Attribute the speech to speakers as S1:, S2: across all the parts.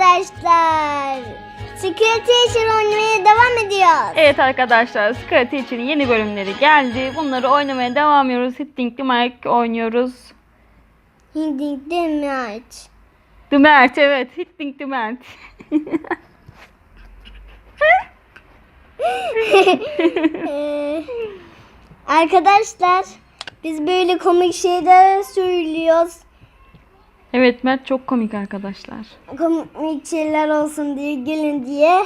S1: arkadaşlar. Secret Teacher oynamaya devam ediyoruz.
S2: Evet arkadaşlar Scratch Teacher'ın yeni bölümleri geldi. Bunları oynamaya devam ediyoruz. Hitting the Mic oynuyoruz.
S1: Hindi Demet.
S2: The Mert evet. Hitting the Mert.
S1: Ee, arkadaşlar biz böyle komik şeyler söylüyoruz.
S2: Evet Mert çok komik arkadaşlar.
S1: Komik şeyler olsun diye gelin diye.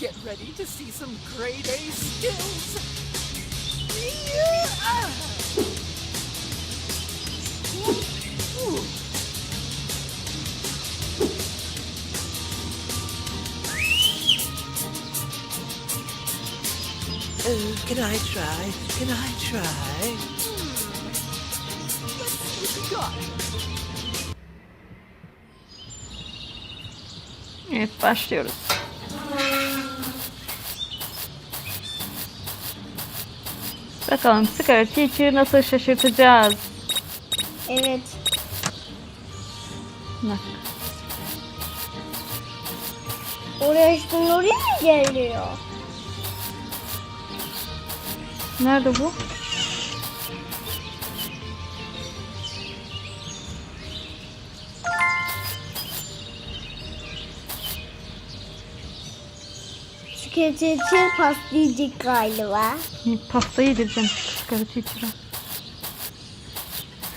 S3: Get ready to see some grade A skills. Oh, can I try? Can I try?
S2: Evet başlıyoruz. Bakalım Scratch Teacher'ı nasıl şaşırtacağız?
S1: Evet.
S2: Bak.
S1: Oraya işte oraya mı geliyor?
S2: Nerede bu?
S1: Secret Teacher paslayacak galiba.
S2: Pasta yedireceğim Scratch Teacher'a.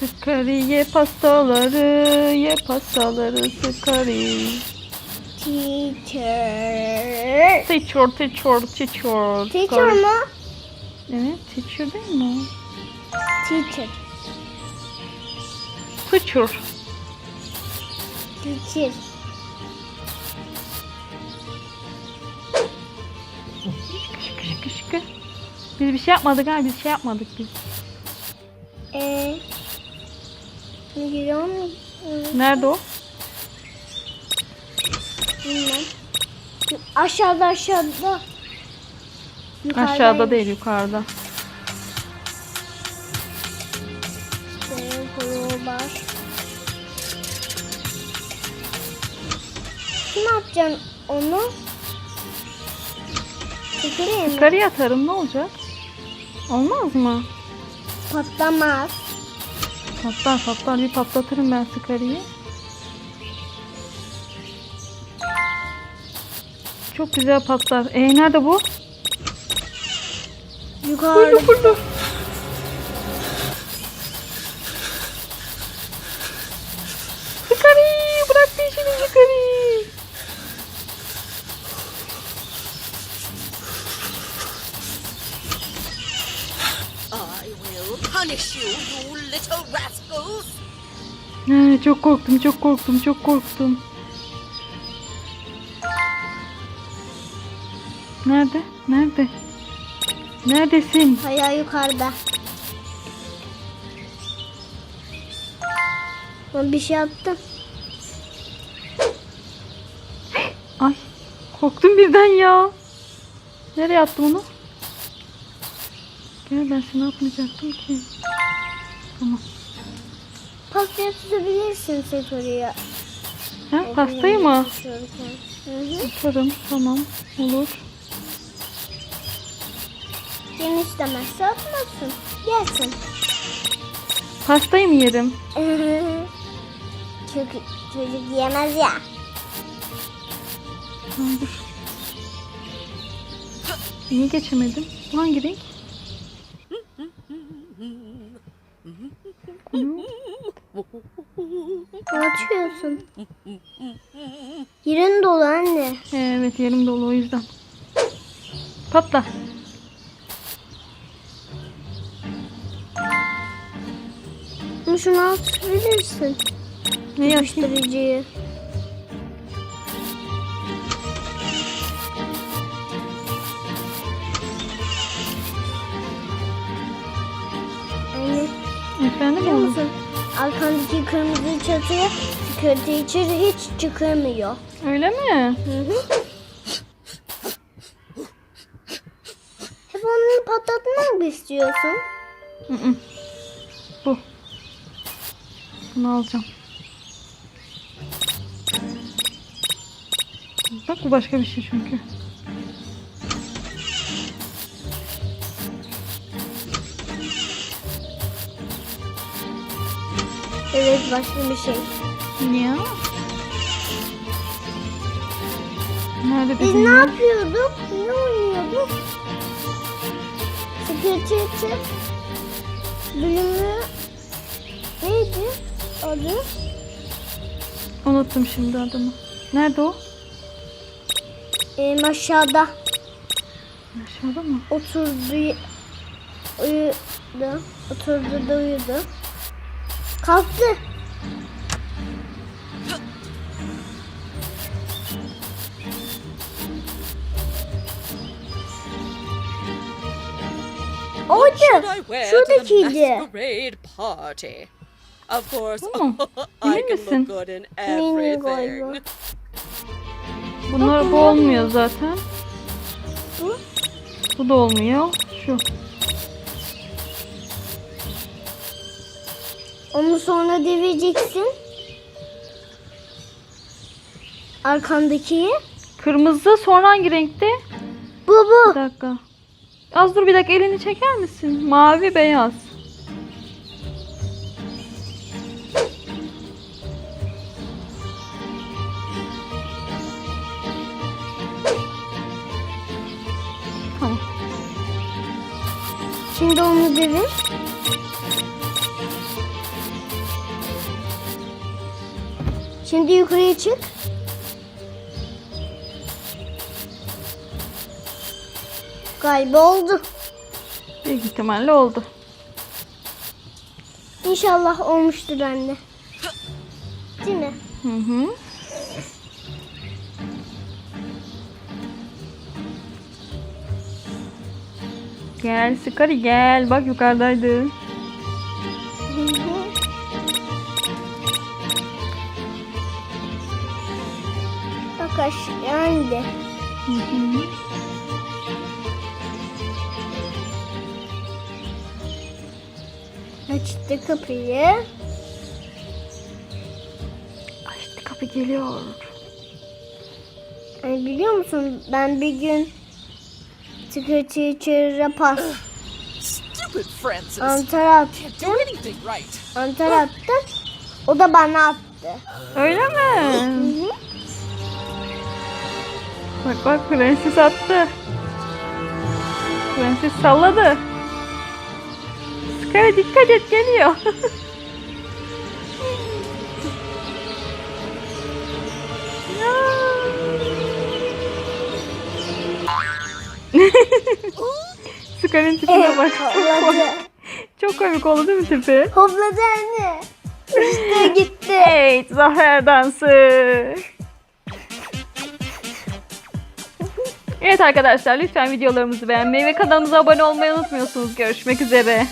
S2: Scary ye pastaları, ye pastaları Scary.
S1: Teacher.
S2: Teacher, teacher, teacher.
S1: Teacher mu?
S2: Evet, teacher değil mi?
S1: Teacher.
S2: Teacher.
S1: Teacher.
S2: Biz bir şey yapmadık ha, biz şey yapmadık biz.
S1: Ee, ne geliyor mu?
S2: Nerede o?
S1: Bilmem. Aşağıda aşağıda. Yukarıda
S2: Aşağıda değil, yukarıda.
S1: Var. Kim atacaksın onu? Çekileyim mi?
S2: Yukarıya atarım, ne olacak? Olmaz mı?
S1: Patlamaz.
S2: Patlar patlar, bir patlatırım ben Scari'yi. Çok güzel patlar. E nerede bu?
S1: Yukarıda.
S2: burada. Scary,
S3: punish you, you little rascals.
S2: Ee, çok korktum, çok korktum, çok korktum. Nerede? Nerede? Neredesin?
S1: Ayağı yukarıda. Ben bir şey attım.
S2: Ay, korktum birden ya. Nereye attım onu? Gel ben seni atmayacaktım ki. Tamam.
S1: Pastaya tutabilirsin Sefer'i.
S2: Ha, pastayı mı? Atarım. Tamam. Olur.
S1: Sen istemezse atmasın. Gelsin.
S2: Pastayı mı yerim?
S1: Çünkü çocuk yiyemez ya.
S2: Dur. Niye geçemedim? Bu hangi renk?
S1: Atıyorsun? Yerin dolu anne.
S2: Evet yerim dolu o yüzden. Patla.
S1: Şunu atabilirsin.
S2: Ne?
S1: Yapıştırıcıyı. arkandaki kırmızı çatıya çıkıyordu. İçeri hiç çıkamıyor.
S2: Öyle mi?
S1: Hı hı. Hep onu patlatmak mı istiyorsun?
S2: Hı hı. Bu. Bunu alacağım. Bak bu başka bir şey çünkü.
S1: Evet başka bir şey.
S2: Ya. Nerede
S1: Biz ne yapıyorduk? Ne oynuyorduk? Sekreter bölümü neydi adı?
S2: Unuttum şimdi adını. Nerede o?
S1: Ee, aşağıda
S2: Aşağıda mı?
S1: oturdu uyudu. Oturdu da uyudu. Kalktı.
S3: The
S1: Şuradakiydi.
S3: Of course,
S2: Hmm.
S3: I can look good in everything.
S2: Bunlar bu olmuyor zaten.
S1: Bu?
S2: Bu da olmuyor. Şu.
S1: Onu sonra devireceksin. Arkandakiyi.
S2: Kırmızı sonra hangi renkte?
S1: Bu bu.
S2: Bir dakika. Az dur bir dakika elini çeker misin? Mavi beyaz. Tamam.
S1: Şimdi onu devir. Şimdi yukarıya çık. Galiba oldu.
S2: Büyük ihtimalle oldu.
S1: İnşallah olmuştur anne. Değil mi?
S2: Hı hı. Gel Sıkarı gel. Bak yukarıdaydı.
S1: İndi.
S2: Hı hı.
S1: Açtı kapıyı.
S2: Açtı kapı geliyor.
S1: Ay, biliyor musun ben bir gün sekreter pas
S3: Stupid Francis. anything right.
S1: Antara attım. O da bana attı.
S2: Öyle
S1: Hı
S2: mi?
S1: hı.
S2: Bak bak prenses attı. Prenses salladı. Sıkarı dikkat et geliyor. Sıkarın tipine bak.
S1: Hopladı.
S2: Çok komik oldu değil mi tipi?
S1: Hopladı anne. İşte gitti.
S2: Evet, zafer dansı. Evet arkadaşlar lütfen videolarımızı beğenmeyi ve kanalımıza abone olmayı unutmuyorsunuz. Görüşmek üzere.